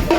Yeah.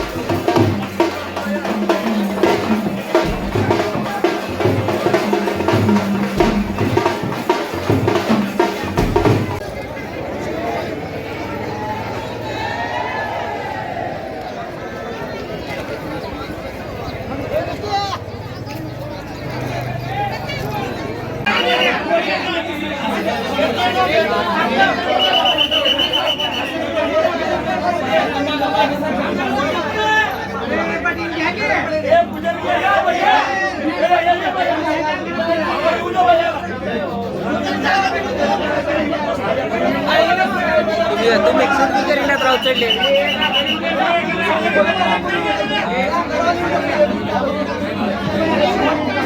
तू mixer की करीना तर उचलले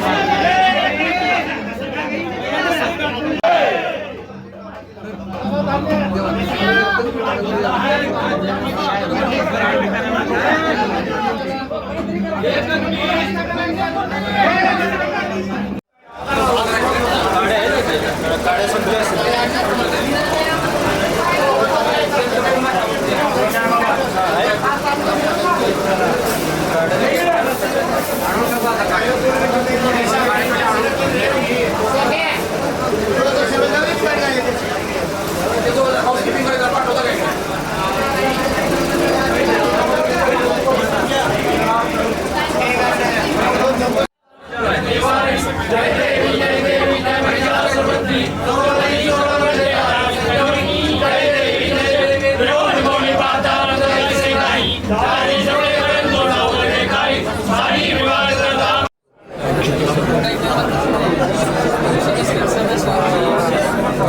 Thank you. तुम्ही असेल.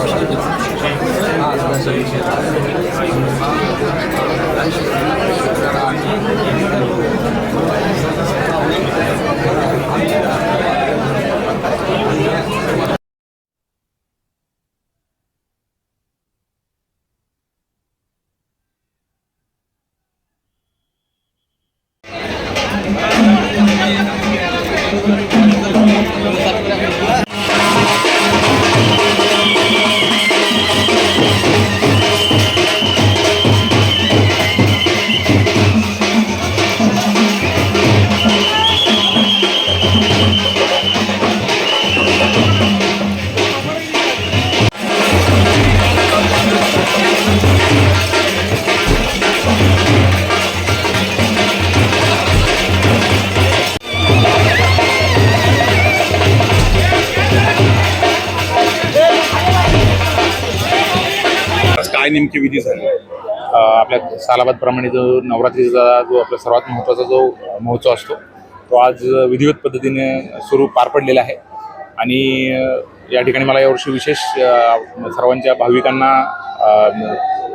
राव चढले आज काय नेमकी विधी झाली? आपल्या सालाबादप्रमाणे जो नवरात्रीचा जो आपला सर्वात महत्त्वाचा जो महोत्सव असतो तो आज विधिवत पद्धतीने सुरू पार पडलेला आहे. आणि या ठिकाणी मला यावर्षी विशेष सर्वांच्या भाविकांना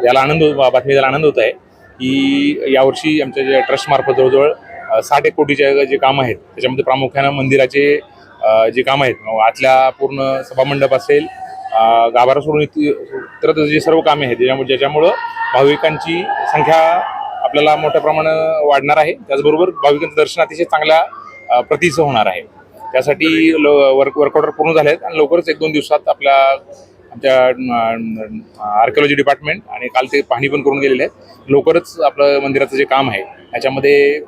याला आनंद बातमी द्यायला आनंद होत आहे की यावर्षी आमच्या ज्या ट्रस्टमार्फत जवळजवळ साठ एक कोटीच्या जे कामं आहेत त्याच्यामध्ये प्रामुख्यानं मंदिराचे जे कामं आहेत आतल्या पूर्ण सभामंडप असेल गाभारा सोडून इतर जे सर्व कामे आहेत ज्याच्यामुळे ज्याच्यामुळं भाविकांची संख्या आपल्याला मोठ्या प्रमाणात वाढणार आहे. त्याचबरोबर भाविकांचं दर्शन अतिशय चांगल्या प्रतीचं होणार आहे. त्यासाठी लो वर्क वर्क ऑर्डर पूर्ण झाले आहेत आणि लवकरच एक दोन दिवसात आपल्या आमच्या आर्किओलॉजी डिपार्टमेंट आणि काल ते पाहणी पण करून गेलेले आहेत. लवकरच आपलं मंदिराचं जे काम आहे याच्यामध्ये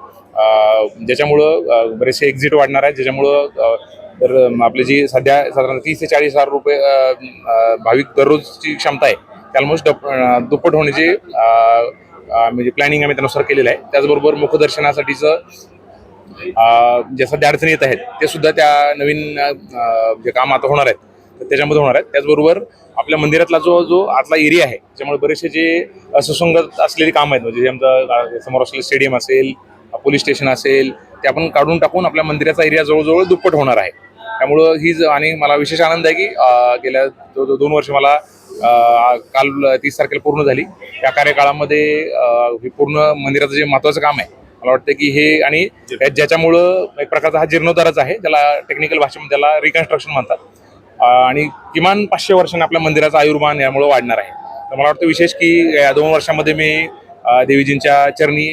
ज्याच्यामुळं बरेचसे एक्झिट वाढणार आहेत ज्याच्यामुळं तर आपली जी सध्या साधारण तीस ते चाळीस हजार रुपये भाविक दररोजची क्षमता आहे त्यामुळेच डप दुप्पट होण्याची म्हणजे प्लॅनिंग आम्ही त्यानुसार केलेलं आहे. त्याचबरोबर मुखदर्शनासाठीचं ज्या जे सध्या अडचणी येत आहेत ते सुद्धा त्या नवीन जे काम आता होणार आहेत तर त्याच्यामध्ये होणार आहेत. त्याचबरोबर आपल्या मंदिरातला जो जो आतला एरिया आहे त्याच्यामुळे बरेचसे जे असुसंगत असलेली कामं आहेत म्हणजे जे आमचं समोर असलेलं स्टेडियम असेल पोलीस स्टेशन असेल ते आपण काढून टाकून आपल्या मंदिराचा एरिया जवळजवळ दुप्पट होणार आहे. त्यामुळं ही ज- आणि मला विशेष आनंद आहे की गेल्या दो- दो- दोन वर्ष मला काल तीस तारखेला पूर्ण झाली. या कार्यकाळामध्ये हे पूर्ण मंदिराचं जे महत्त्वाचं काम आहे मला वाटतं की हे आणि ज्याच्यामुळं एक प्रकारचा हा जीर्णोद्धारच आहे त्याला टेक्निकल भाषेमध्ये त्याला रिकन्स्ट्रक्शन म्हणतात. आणि किमान पाचशे वर्षांनी आपल्या मंदिराचं आयुर्मान यामुळे वाढणार आहे. तर मला वाटतं विशेष की या दोन वर्षामध्ये मी देवीजींच्या चरणी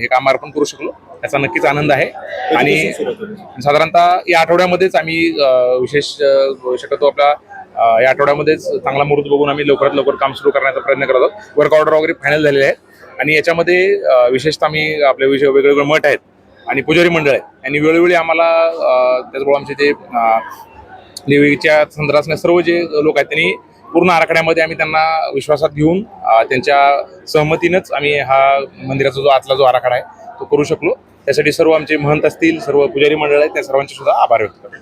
हे काम अर्पण करू शकलो. त्याचा नक्कीच आनंद आहे. आणि साधारणतः या आठवड्यामध्येच आम्ही विशेष शक्यतो आपला या आठवड्यामध्येच चांगला मुहूर्त बघून आम्ही लवकरात लवकर काम सुरू करण्याचा प्रयत्न करत आहोत. वर्क ऑर्डर वगैरे फायनल झालेले आहेत. आणि याच्यामध्ये विशेषतः आम्ही आपले विषय वेगवेगळे मठ आहेत. आणि पुजारी मंडळ आहेत. यांनी वेळोवेळी आम्हाला त्याचबरोबर आमचे जे देवीच्या संदर्भात सर्व जे लोक आहेत त्यांनी पूर्ण आराखड्यामध्ये आम्ही त्यांना विश्वासात घेऊन त्यांच्या सहमतीनंच आम्ही हा मंदिराचा जो आतला जो आराखडा आहे तो करू शकलो. त्यासाठी सर्व आमचे महंत असतील सर्व पुजारी मंडळ आहेत त्या सर्वांचे सुद्धा आभार व्यक्त करतो.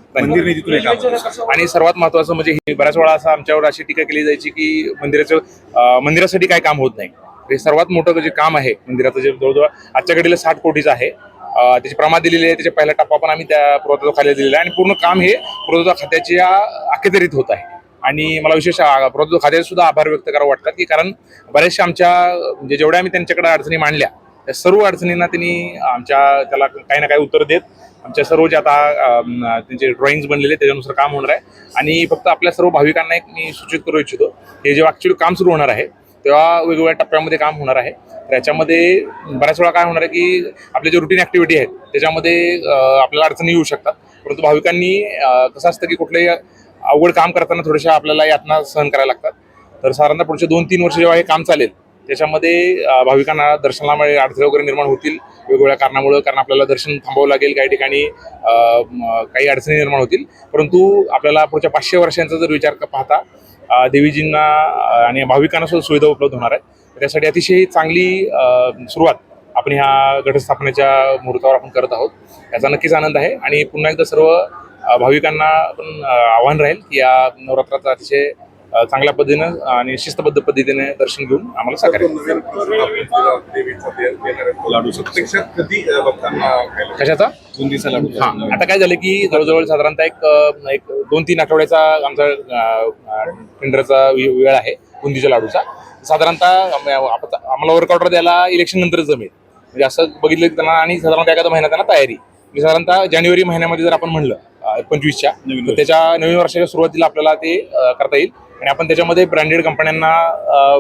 आणि सर्वात महत्वाचं म्हणजे ही बऱ्याच वेळा असं आमच्यावर अशी टीका केली जायची की मंदिराचं मंदिरासाठी काय काम होत नाही. हे सर्वात मोठं जे काम आहे मंदिराचं जे जवळजवळ आजच्या घडीला साठ कोटीचं आहे. त्याची प्रमाण दिलेली आहे त्याच्या पहिला टप्पा पण आम्ही त्या पुरातत्व खाली दिलेला आहे. आणि पूर्ण काम हे पुरातत्व खात्याच्या अखत्यारीत होत आहे. आणि मला विशेष अं, खात्याचे सुद्धा आभार व्यक्त करावं वाटतात की कारण बऱ्याचशा आमच्या म्हणजे जेवढ्या आम्ही त्यांच्याकडे अडचणी मांडल्या त्या सर्व अडचणींना त्यांनी आमच्या त्याला काही ना काही उत्तर देत आमच्या सर्व जे आता त्यांचे ड्रॉइंग्स बनलेले त्याच्यानुसार काम होणार आहे. आणि फक्त आपल्या सर्व भाविकांना एक मी सूचित करू इच्छितो हे जेव्हा ॲक्च्युली काम सुरू होणार आहे तेव्हा वेगवेगळ्या टप्प्यामध्ये काम होणार आहे. तर याच्यामध्ये बऱ्याच वेळा काय होणार आहे की आपले जे रुटीन ॲक्टिव्हिटी आहेत त्याच्यामध्ये आपल्याला अडचणी येऊ शकतात. परंतु भाविकांनी कसं असतं की कुठलंही अवघड काम करताना थोड्याशा आपल्याला यातना सहन करायला लागतात. तर साधारणतः पुढचे दोन तीन वर्ष जेव्हा हे काम चालेल त्याच्यामध्ये भाविकांना दर्शनामुळे अडथळे वगैरे निर्माण होतील वेगवेगळ्या कारणामुळे कारण आपल्याला दर्शन थांबावं लागेल काही ठिकाणी काही अडचणी निर्माण होतील. परंतु आपल्याला पुढच्या पाचशे वर्षांचा जर विचार पाहता देवीजींना आणि भाविकांना सुद्धा सुविधा उपलब्ध होणार आहे. त्यासाठी अतिशय चांगली सुरुवात आपण ह्या घटस्थापनेच्या मुहूर्तावर आपण करत आहोत. याचा नक्कीच आनंद आहे. आणि पुन्हा एकदा सर्व भाविकांना पण आव्हान राहील की या नवरात्राचा अतिशय चांगल्या पद्धतीनं आणि शिस्तबद्ध पद्धतीने दर्शन घेऊन आम्हाला खायला कशाचा? बुंदीचा लाडू हा आता काय झालं की जवळजवळ साधारणतः एक एक दोन तीन आठवड्याचा आमचा टेंडरचा वेळ आहे बुंदीच्या लाडूचा. साधारणतः आम्हाला वर्क ऑर्डर द्यायला इलेक्शन नंतर जमेल. म्हणजे असं बघितलं त्यांना आणि साधारणतः एखादा महिना त्यांना तयारी. म्हणजे साधारणतः जानेवारी महिन्यामध्ये जर आपण म्हणलं पंचवीसच्या तर त्याच्या नवीन वर्षाच्या सुरुवातीला आपल्याला ते करता येईल. आणि आपण त्याच्यामध्ये ब्रँडेड कंपन्यांना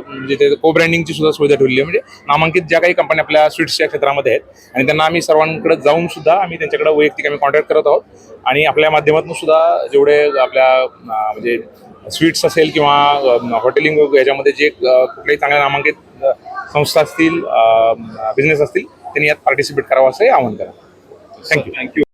म्हणजे ते को ब्रँडिंगची सुद्धा सुविधा ठेवली आहे. म्हणजे नामांकित ज्या काही कंपन्या आपल्या स्वीट्सच्या क्षेत्रामध्ये आहेत आणि त्यांना आम्ही सर्वांकडे जाऊन सुद्धा आम्ही त्यांच्याकडे वैयक्तिक आम्ही कॉन्टॅक्ट करत आहोत. आणि आपल्या माध्यमातून सुद्धा जेवढे आपल्या म्हणजे स्वीट्स असेल किंवा हॉटेलिंग याच्यामध्ये जे अं, कुठल्याही चांगल्या नामांकित संस्था असतील बिझनेस असतील त्यांनी यात पार्टिसिपेट करावं असंही आवाहन करा. Thank you thank you